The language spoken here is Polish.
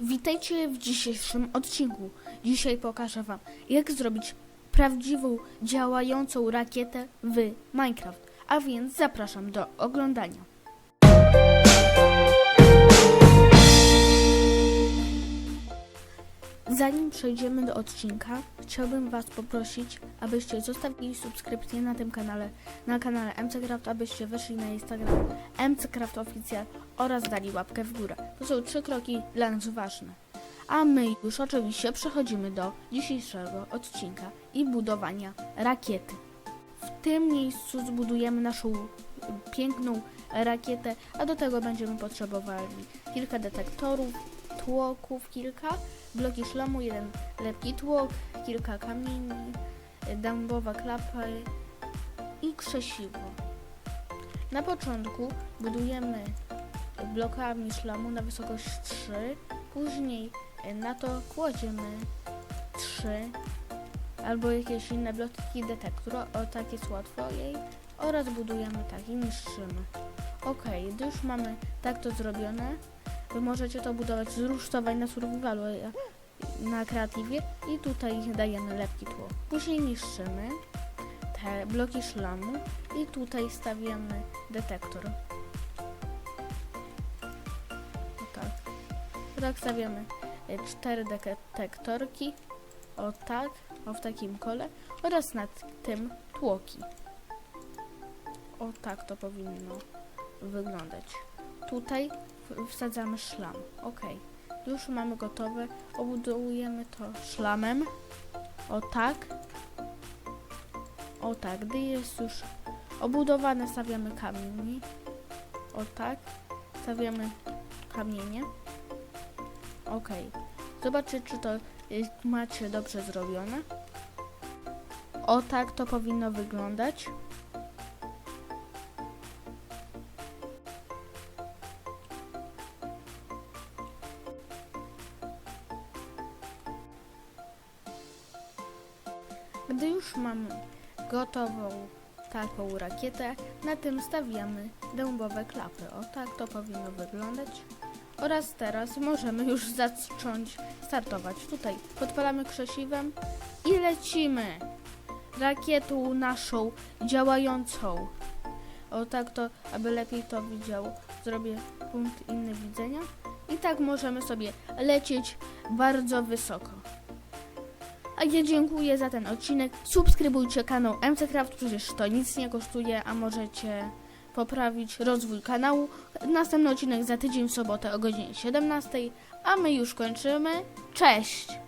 Witajcie w dzisiejszym odcinku. Dzisiaj pokażę Wam, jak zrobić prawdziwą, działającą rakietę w Minecraft. A więc zapraszam do oglądania. Zanim przejdziemy do odcinka, chciałbym Was poprosić, abyście zostawili subskrypcję na tym kanale, na kanale MCCraft, abyście weszli na Instagram MCCraft Oficjal oraz dali łapkę w górę. To są trzy kroki dla nas ważne. A my już oczywiście przechodzimy do dzisiejszego odcinka i budowania rakiety. W tym miejscu zbudujemy naszą piękną rakietę, a do tego będziemy potrzebowali kilka detektorów, tłoków kilka, bloki szlamu, jeden lepki tłok, kilka kamieni, dębowa klapa i krzesiwo. Na początku budujemy blokami szlamu na wysokość 3, później na to kładziemy 3 albo jakieś inne bloki detektor, o tak jest łatwo jej oraz budujemy tak i niszczymy. Ok, gdy już mamy tak to zrobione, Wy możecie to budować z rusztowań na survivalu, na kreatywie i tutaj dajemy lepki tło. Później niszczymy te bloki szlamu i tutaj stawiamy detektor. O tak. Tak stawiamy e, cztery detektorki. O tak, o w takim kole oraz nad tym tłoki. O tak to powinno wyglądać. Tutaj wsadzamy szlam. Ok. Już mamy gotowe. Obudowujemy to szlamem. O tak. O tak. Gdy jest już obudowane, stawiamy kamieni. O tak. Stawiamy kamienie. Ok. Zobaczcie, czy to macie dobrze zrobione. O tak to powinno wyglądać. Gdy już mamy gotową taką rakietę, na tym stawiamy dębowe klapy. O tak to powinno wyglądać. Oraz teraz możemy już zacząć startować. Tutaj podpalamy krzesiwem i lecimy rakietą naszą działającą. O tak to, aby lepiej to widział, zrobię punkt inny widzenia. I tak możemy sobie lecieć bardzo wysoko. A ja dziękuję za ten odcinek. Subskrybujcie kanał MCCraft, przecież to nic nie kosztuje, a możecie poprawić rozwój kanału. Następny odcinek za tydzień w sobotę o godzinie 17, a my już kończymy. Cześć!